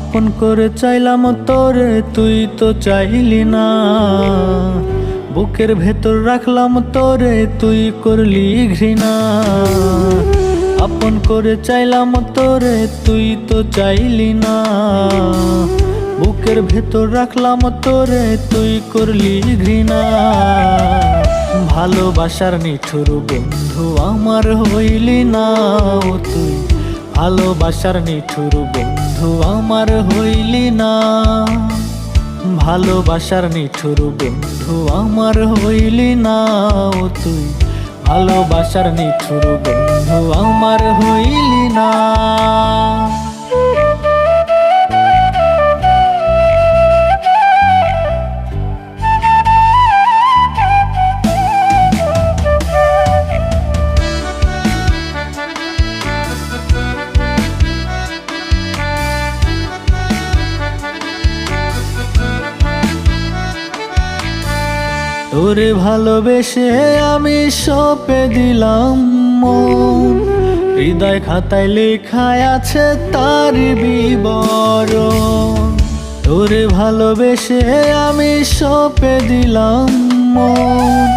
আপন করে চাইলাম তোরে, তুই তো চাইলি না। বুকের ভেতর রাখলাম তোরে, তুই করলি ঘৃণা। আপন করে চাইলাম তোরে, তুই তো চাইলি না। বুকের ভেতর রাখলাম তোরে, তুই করলি ঘৃণা। ভালোবাসার নিঠুর বন্ধু আমার হইলি না তুই। ভালোবাসার নিঠুর বন্ধু আমার হইলি না। ভালোবাসার নিঠুর বন্ধু আমার হইলি না। ও তুই ভালোবাসার নিঠুর বন্ধু আমার হইলি না। তোরে ভালোবেসে আমি সপে দিলাম মন। হৃদয় খাতায় লেখায় আছে তার বিবরণ। তোরে ভালোবেসে আমি সপে দিলাম মন।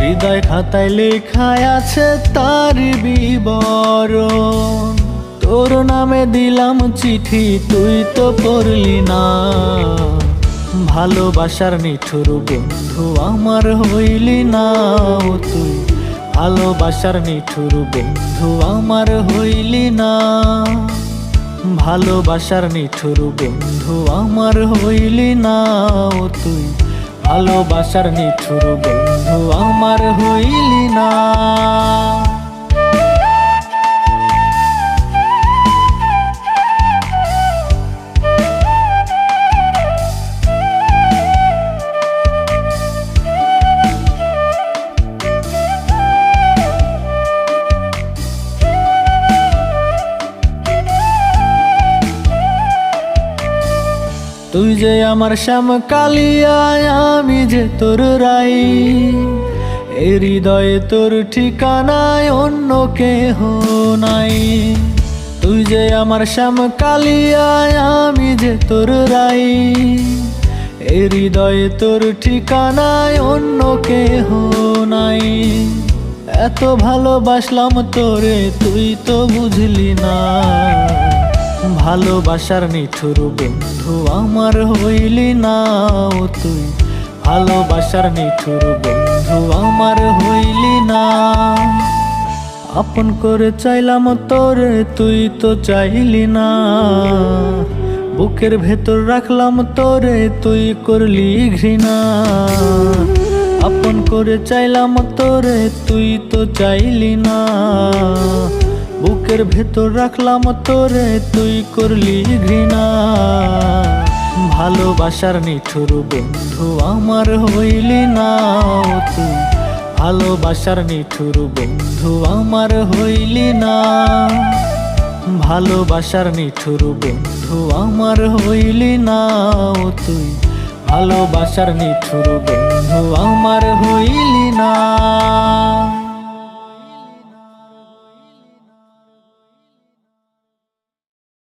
হৃদয় খাতায় লেখায় আছে তার বিবরণ। তোর নামে দিলাম চিঠি, তুই তো পড়লি না। ভালোবাসার নিঠুর বন্ধু আমার হইলি না ও তুই। ভালোবাসার নিঠুর বন্ধু আমার হইলি না। ভালোবাসার নিঠুর বন্ধু আমার হইলি না ও তুই। ভালোবাসার নিঠুর বন্ধু আমার হইলি না। তুই যে আমার শ্যাম কালিয়ায় আমি যে তোর রাই। হৃদয়ে তোর ঠিকানায় অন্য কেহ নাই। তুই যে আমার শ্যাম কালিয়ায় আমি যে তোর রাই। হৃদয়ে তোর ঠিকানায় অন্য কেহ নাই। এত ভালোবাসলাম তোরে, তুই তো বুঝলি না। ভালোবাসার নিঠুর বন্ধু আমার হইলি না ও তুই। ভালোবাসার নিঠুর বন্ধু আমার হইলি না। আপন করে চাইলাম তোরে, তুই তো চাইলি না। বুকের ভেতর রাখলাম তোরে, তুই করলি ঘৃণা। আপন করে চাইলাম তোরে, তুই তো চাইলি না। বুকের ভেতর রাখলাম তোরে, তুই করলি ঘৃণা। ভালোবাসার নিঠুর বন্ধু আমার হইলি না। তুই ভালোবাসার নিঠুর বন্ধু আমার হইলি না। ভালোবাসার নিঠুর বন্ধু আমার হইলি না। তুই ভালোবাসার নিঠুর বন্ধু আমার হইলি